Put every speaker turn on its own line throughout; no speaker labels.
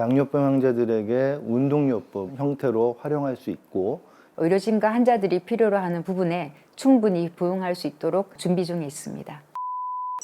당뇨병 환자들에게 운동요법 형태로 활용할 수 있고
의료진과 환자들이 필요로 하는 부분에 충분히 부응할 수 있도록 준비 중에 있습니다.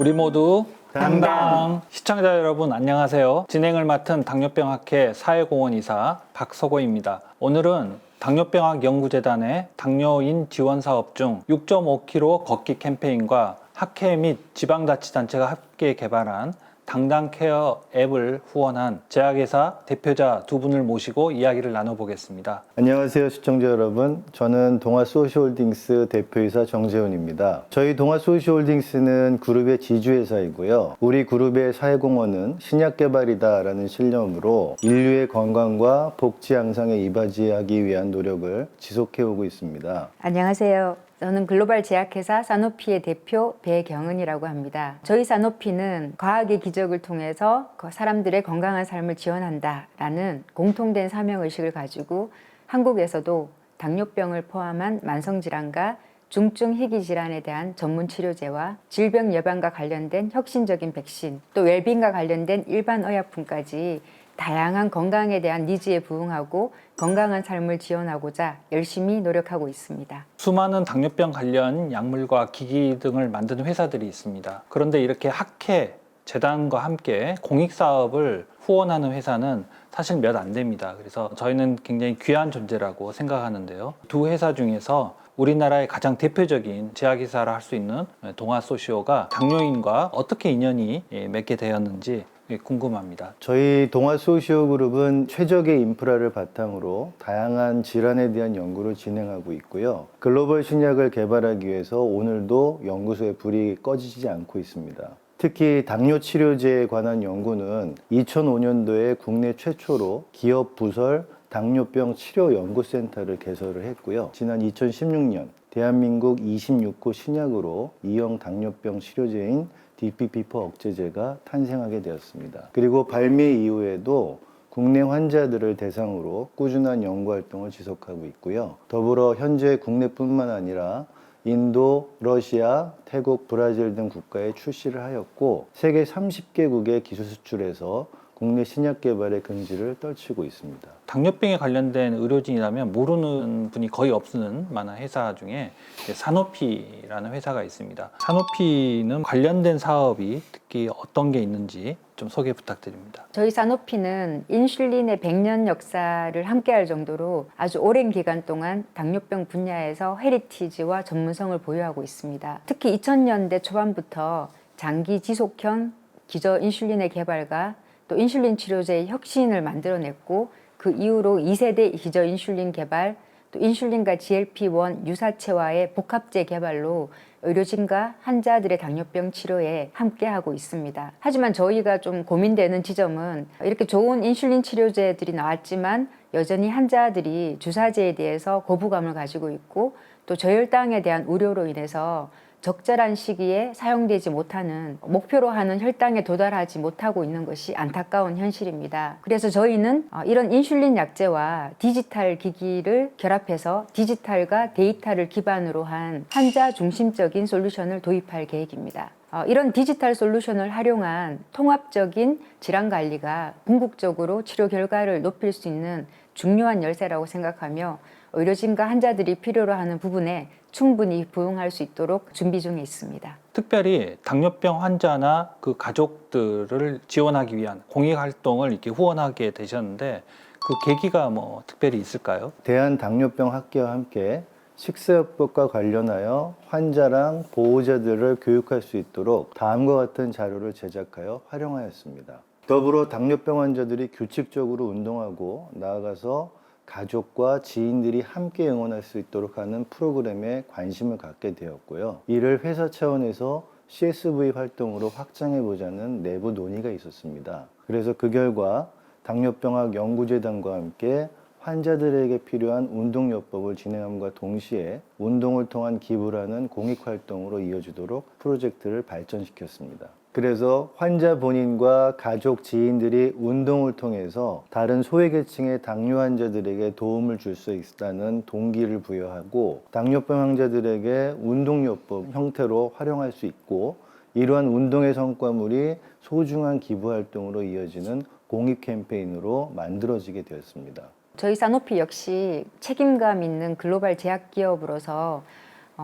우리 모두
당당.
당당 시청자 여러분 안녕하세요. 진행을 맡은 당뇨병학회 사회공헌 이사 박서고입니다. 오늘은 당뇨병학 연구재단의 당뇨인 지원 사업 중 6.5km 걷기 캠페인과 학회 및 지방자치단체가 함께 개발한 당당 케어 앱을 후원한 제약회사 대표자 두 분을 모시고 이야기를 나눠보겠습니다.
안녕하세요 시청자 여러분 저는 동아소시홀딩스 대표이사 정재훈입니다 저희 동아소시홀딩스는 그룹의 지주회사이고요 우리 그룹의 사회공헌은 신약개발이다라는 신념으로 인류의 건강과 복지 향상에 이바지하기 위한 노력을 지속해오고 있습니다
안녕하세요. 저는 글로벌 제약회사 사노피의 대표 배경은이라고 합니다. 저희 사노피는 과학의 기적을 통해서 그 사람들의 건강한 삶을 지원한다라는 공통된 사명의식을 가지고 한국에서도 당뇨병을 포함한 만성질환과 중증 희귀 질환에 대한 전문 치료제와 질병 예방과 관련된 혁신적인 백신, 또 웰빙과 관련된 일반 의약품까지 다양한 건강에 대한 니즈에 부응하고 건강한 삶을 지원하고자 열심히 노력하고 있습니다.
수많은 당뇨병 관련 약물과 기기 등을 만드는 회사들이 있습니다. 그런데 이렇게 학회, 재단과 함께 공익 사업을 후원하는 회사는 사실 몇 안 됩니다. 그래서 저희는 굉장히 귀한 존재라고 생각하는데요. 두 회사 중에서 우리나라의 가장 대표적인 제약회사라 할 수 있는 동아소시오가 당뇨인과 어떻게 인연이 예, 맺게 되었는지 예, 궁금합니다.
저희 동아소시오 그룹은 최적의 인프라를 바탕으로 다양한 질환에 대한 연구를 진행하고 있고요. 글로벌 신약을 개발하기 위해서 오늘도 연구소의 불이 꺼지지 않고 있습니다. 특히 당뇨 치료제에 관한 연구는 2005년도에 국내 최초로 기업 부설 당뇨병 치료 연구센터를 개설을 했고요. 지난 2016년 대한민국 26호 신약으로 이형 당뇨병 치료제인 DPP4 억제제가 탄생하게 되었습니다. 그리고 발매 이후에도 국내 환자들을 대상으로 꾸준한 연구 활동을 지속하고 있고요. 더불어 현재 국내뿐만 아니라 인도, 러시아, 태국, 브라질 등 국가에 출시를 하였고 세계 30개국에 기술 수출해서 국내 신약 개발의 근지를 떨치고 있습니다.
당뇨병에 관련된 의료진이라면 모르는 분이 거의 없는 만한 회사 중에 사노피라는 회사가 있습니다. 사노피는 관련된 사업이 특히 어떤 게 있는지 좀 소개 부탁드립니다.
저희 사노피는 인슐린의 100년 역사를 함께할 정도로 아주 오랜 기간 동안 당뇨병 분야에서 헤리티지와 전문성을 보유하고 있습니다. 특히 2000년대 초반부터 장기 지속형 기저 인슐린의 개발과 또 인슐린 치료제의 혁신을 만들어냈고 그 이후로 2세대 기저 인슐린 개발 또 인슐린과 GLP-1 유사체와의 복합제 개발로 의료진과 환자들의 당뇨병 치료에 함께하고 있습니다. 하지만 저희가 좀 고민되는 지점은 이렇게 좋은 인슐린 치료제들이 나왔지만 여전히 환자들이 주사제에 대해서 거부감을 가지고 있고 또 저혈당에 대한 우려로 인해서 적절한 시기에 사용되지 못하는 목표로 하는 혈당에 도달하지 못하고 있는 것이 안타까운 현실입니다. 그래서 저희는 어, 이런 인슐린 약제와 디지털 기기를 결합해서 디지털과 데이터를 기반으로 한 환자 중심적인 솔루션을 도입할 계획입니다. 어, 이런 디지털 솔루션을 활용한 통합적인 질환 관리가 궁극적으로 치료 결과를 높일 수 있는 중요한 열쇠라고 생각하며 의료진과 환자들이 필요로 하는 부분에 충분히 부응할 수 있도록 준비 중에 있습니다.
특별히 당뇨병 환자나 그 가족들을 지원하기 위한 공익 활동을 이렇게 후원하게 되셨는데 그 계기가 뭐 특별히 있을까요?
대한 당뇨병 학회와 함께 식사요법과 관련하여 환자랑 보호자들을 교육할 수 있도록 다음과 같은 자료를 제작하여 활용하였습니다. 더불어 당뇨병 환자들이 규칙적으로 운동하고 나아가서 가족과 지인들이 함께 응원할 수 있도록 하는 프로그램에 관심을 갖게 되었고요. 이를 회사 차원에서 CSV 활동으로 확장해 보자는 내부 논의가 있었습니다. 그래서 그 결과 당뇨병학 연구재단과 함께 환자들에게 필요한 운동요법을 진행함과 동시에 운동을 통한 기부를 하는 공익활동으로 이어지도록 프로젝트를 발전시켰습니다. 그래서 환자 본인과 가족, 지인들이 운동을 통해서 다른 소외계층의 당뇨 환자들에게 도움을 줄 수 있다는 동기를 부여하고 당뇨병 환자들에게 운동요법 형태로 활용할 수 있고 이러한 운동의 성과물이 소중한 기부 활동으로 이어지는 공익 캠페인으로 만들어지게 되었습니다.
저희 사노피 역시 책임감 있는 글로벌 제약 기업으로서 어,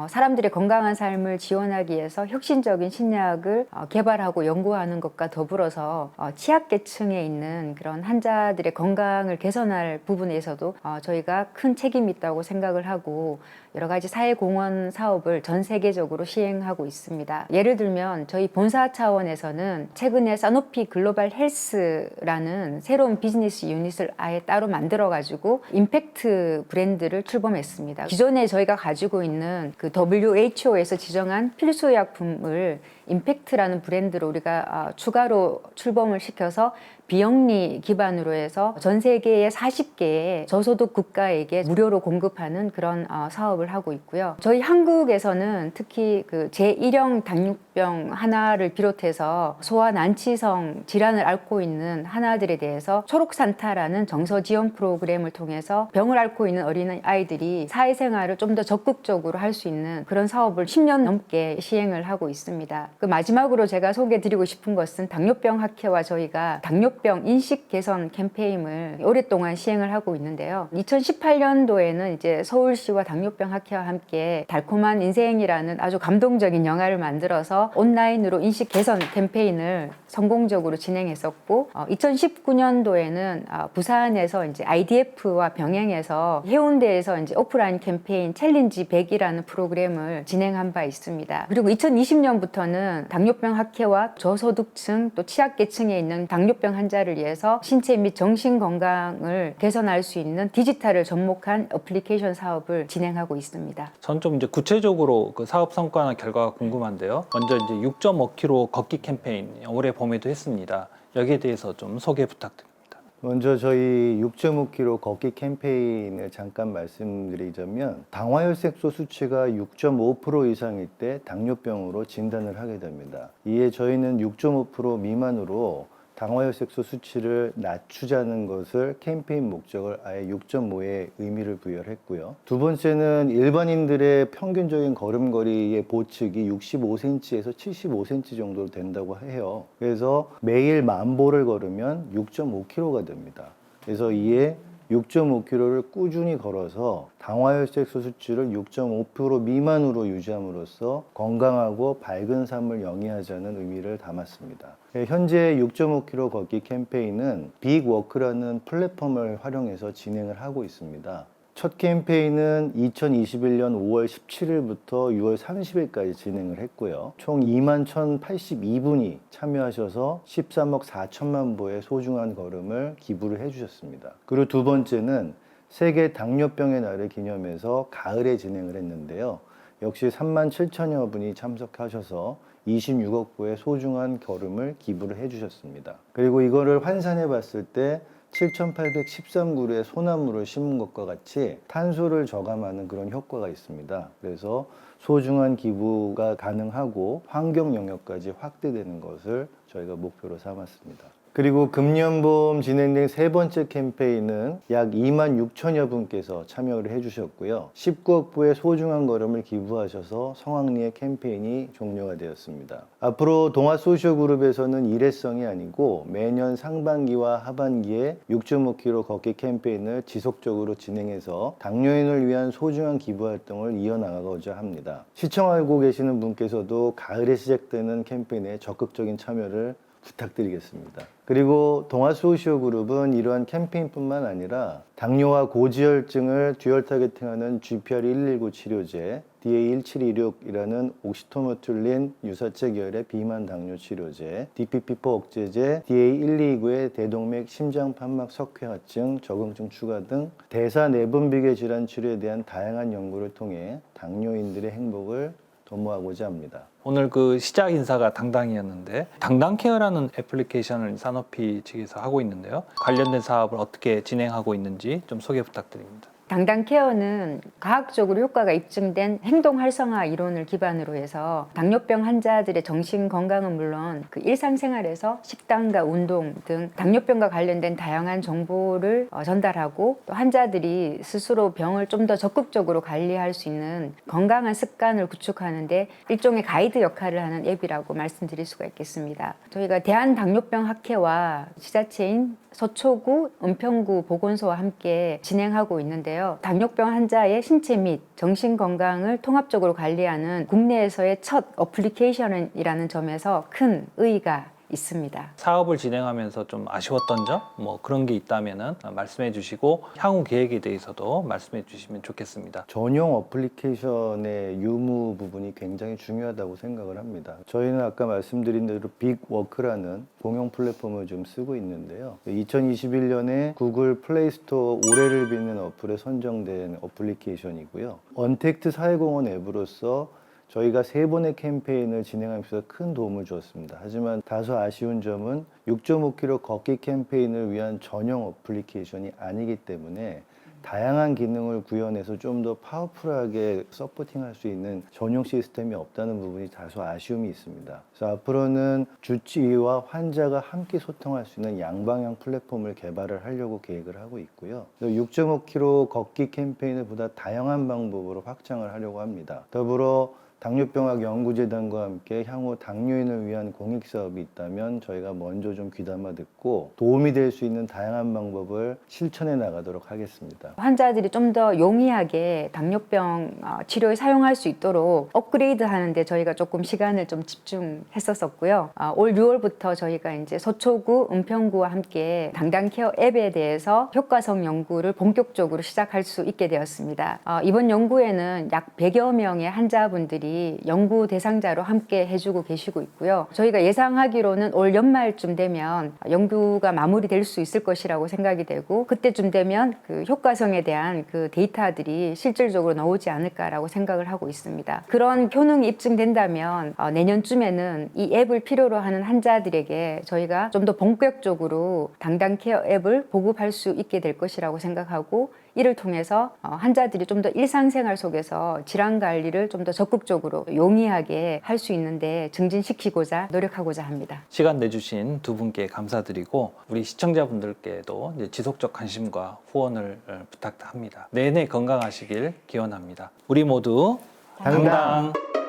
사람들의 건강한 삶을 지원하기 위해서 혁신적인 신약을 어, 개발하고 연구하는 것과 더불어서 어, 취약계층에 있는 그런 환자들의 건강을 개선할 부분에서도 어, 저희가 큰 책임이 있다고 생각을 하고 여러 가지 사회공헌 사업을 전 세계적으로 시행하고 있습니다. 예를 들면 저희 본사 차원에서는 최근에 사노피 글로벌 헬스라는 새로운 비즈니스 유닛을 아예 따로 만들어 가지고 임팩트 브랜드를 출범했습니다. 기존에 저희가 가지고 있는 그 WHO에서 지정한 필수 약품을 임팩트라는 브랜드로 우리가 아, 추가로 출범을 시켜서 비영리 기반으로 해서 전 세계의 40개의 저소득 국가에게 무료로 공급하는 그런 어, 사업을 하고 있고요. 저희 한국에서는 특히 그 제1형 당뇨병 하나를 비롯해서 소아 난치성 질환을 앓고 있는 하나들에 대해서 초록산타라는 정서 지원 프로그램을 통해서 병을 앓고 있는 어린 아이들이 사회생활을 좀 더 적극적으로 할 수 있는 그런 사업을 10년 넘게 시행을 하고 있습니다. 그 마지막으로 제가 소개드리고 싶은 것은 당뇨병 학회와 저희가 당뇨 병 인식 개선 캠페인을 오랫동안 시행을 하고 있는데요. 2018년도에는 이제 서울시와 당뇨병 학회와 함께 달콤한 인생이라는 아주 감동적인 영화를 만들어서 온라인으로 인식 개선 캠페인을 성공적으로 진행했었고, 2019년도에는 어, 부산에서 이제 IDF와 병행해서 해운대에서 이제 오프라인 캠페인 챌린지 100이라는 프로그램을 진행한 바 있습니다. 그리고 2020년부터는 당뇨병 학회와 저소득층 또 취약계층에 있는 당뇨병 환자 를 위해서 신체 및 정신 건강을 개선할 수 있는 디지털을 접목한 어플리케이션 사업을 진행하고 있습니다.
전 좀 이제 구체적으로 그 사업 성과나 결과가 궁금한데요. 먼저 이제 6.5km 걷기 캠페인 올해 봄에도 했습니다. 여기에 대해서 좀 소개 부탁드립니다.
먼저 저희 6.5km 걷기 캠페인을 잠깐 말씀드리자면 당화혈색소 수치가 6.5% 이상일 때 당뇨병으로 진단을 하게 됩니다. 이에 저희는 6.5% 미만으로 당화혈색소 수치를 낮추자는 것을 캠페인 목적을 아예 6.5의 의미를 부여했고요. 두 번째는 일반인들의 평균적인 걸음거리의 보측이 65cm에서 75cm 정도 된다고 해요. 그래서 매일 만 보를 걸으면 6.5km가 됩니다. 그래서 이에 6.5km를 꾸준히 걸어서 당화혈색 소 수치를 6.5% 미만으로 유지함으로써 건강하고 밝은 삶을 영위하자는 의미를 담았습니다. 예, 현재 6.5km 걷기 캠페인은 빅워크라는 플랫폼을 활용해서 진행을 하고 있습니다. 첫 캠페인은 2021년 5월 17일부터 6월 30일까지 진행을 했고요. 총 2만 1,082분이 참여하셔서 13억 4천만 보의 소중한 걸음을 기부를 해주셨습니다. 그리고 두 번째는 세계 당뇨병의 날을 기념해서 가을에 진행을 했는데요. 역시 3만 7천여 분이 참석하셔서 26억 보의 소중한 걸음을 기부를 해주셨습니다. 그리고 이거를 환산해 봤을 때 7,813그루의 소나무를 심은 것과 같이 탄소를 저감하는 그런 효과가 있습니다. 그래서 소중한 기부가 가능하고 환경 영역까지 확대되는 것을 저희가 목표로 삼았습니다. 그리고 금년봄 진행된 세 번째 캠페인은 약 2만 6천여 분께서 참여를 해주셨고요. 19억 부의 소중한 걸음을 기부하셔서 성황리의 캠페인이 종료가 되었습니다. 앞으로 동아 소시오 그룹에서는 일회성이 아니고 매년 상반기와 하반기에 6.5km 걷기 캠페인을 지속적으로 진행해서 당뇨인을 위한 소중한 기부 활동을 이어나가고자 합니다. 시청하고 계시는 분께서도 가을에 시작되는 캠페인에 적극적인 참여를 부탁드리겠습니다. 그리고 동아소시오 그룹은 이러한 캠페인뿐만 아니라 당뇨와 고지혈증을 듀얼 타겟팅하는 GPR119 치료제, DA1726이라는 옥시토모툴린 유사체 계열의 비만 당뇨 치료제, DPP4 억제제, DA129의 대동맥 심장 판막 석회화증, 적응증 추가 등 대사 내분비계 질환 치료에 대한 다양한 연구를 통해 당뇨인들의 행복을 도모하고자 합니다.
오늘 그 시작 인사가 당당이었는데 당당케어라는 애플리케이션을 산업피 측에서 하고 있는데요. 관련된 사업을 어떻게 진행하고 있는지 좀 소개 부탁드립니다.
당당 케어는 과학적으로 효과가 입증된 행동 활성화 이론을 기반으로 해서 당뇨병 환자들의 정신 건강은 물론 그 일상생활에서 식단과 운동 등 당뇨병과 관련된 다양한 정보를 어, 전달하고 또 환자들이 스스로 병을 좀 더 적극적으로 관리할 수 있는 건강한 습관을 구축하는데 일종의 가이드 역할을 하는 앱이라고 말씀드릴 수가 있겠습니다. 저희가 대한당뇨병 학회와 지자체인 서초구, 은평구 보건소와 함께 진행하고 있는데 요. 당뇨병 환자의 신체 및 정신 건강을 통합적으로 관리하는 국내에서의 첫 어플리케이션이라는 점에서 큰 의의가 있습니다.
사업을 진행하면서 좀 아쉬웠던 점, 뭐 그런 게 있다면은 말씀해 주시고 향후 계획에 대해서도 말씀해 주시면 좋겠습니다.
전용 어플리케이션의 유무 부분이 굉장히 중요하다고 생각을 합니다. 저희는 아까 말씀드린 대로 빅워크라는 공용 플랫폼을 좀 쓰고 있는데요. 2021년에 구글 플레이스토어 올해를 빛낸 어플에 선정된 어플리케이션이고요. 언택트 사회공헌 앱으로서 저희가 세 번의 캠페인을 진행하면서 큰 도움을 주었습니다. 하지만 다소 아쉬운 점은 6.5km 걷기 캠페인을 위한 전용 어플리케이션이 아니기 때문에 다양한 기능을 구현해서 좀 더 파워풀하게 서포팅할 수 있는 전용 시스템이 없다는 부분이 다소 아쉬움이 있습니다. 그래서 앞으로는 주치의와 환자가 함께 소통할 수 있는 양방향 플랫폼을 개발을 하려고 계획을 하고 있고요. 6.5km 걷기 캠페인을 보다 다양한 방법으로 확장을 하려고 합니다. 더불어 당뇨병학 연구재단과 함께 향후 당뇨인을 위한 공익 사업이 있다면 저희가 먼저 좀 귀담아 듣고 도움이 될 수 있는 다양한 방법을 실천해 나가도록 하겠습니다.
환자들이 좀 더 용이하게 당뇨병 어, 치료에 사용할 수 있도록 업그레이드 하는데 저희가 조금 시간을 좀 집중했었었고요. 어, 올 6월부터 저희가 이제 서초구, 은평구와 함께 당당케어 앱에 대해서 효과성 연구를 본격적으로 시작할 수 있게 되었습니다. 어, 이번 연구에는 약 100여 명의 환자분들이 연구 대상자로 함께 해주고 계시고 있고요. 저희가 예상하기로는 올 연말쯤 되면 연구가 마무리될 수 있을 것이라고 생각이 되고 그때쯤 되면 그 효과성에 대한 그 데이터들이 실질적으로 나오지 않을까라고 생각을 하고 있습니다. 그런 효능이 입증된다면 어, 내년쯤에는 이 앱을 필요로 하는 환자들에게 저희가 좀 더 본격적으로 당당 케어 앱을 보급할 수 있게 될 것이라고 생각하고 이를 통해서 어, 환자들이 좀 더 일상생활 속에서 질환 관리를 좀 더 적극적으로 용이하게 할 수 있는데 증진시키고자 노력하고자 합니다.
시간 내주신 두 분께 감사드리고 우리 시청자분들께도 이제 지속적 관심과 후원을 어, 부탁합니다. 내내 건강하시길 기원합니다. 우리 모두
당당.
당당.